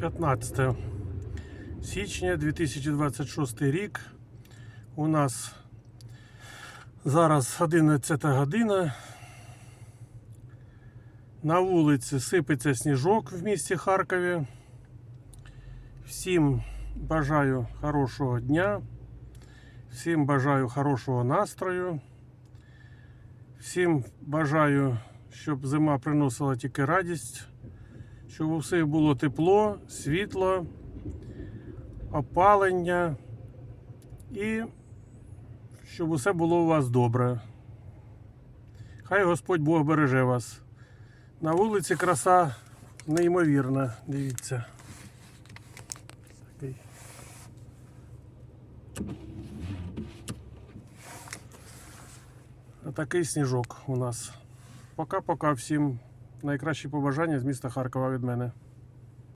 15 січня 2026 рік. У нас зараз 11 година. На вулиці сипеться сніжок в місті Харкові. Всім бажаю хорошого дня. Всім бажаю хорошого настрою. Всім бажаю, щоб зима приносила тільки радість, щоб у всіх було тепло, світло, опалення і щоб усе було у вас добре. Хай Господь Бог береже вас. На вулиці краса неймовірна, дивіться. Такий. Такий сніжок у нас. Пока-пока всім найкращі побажання з міста Харкова від мене.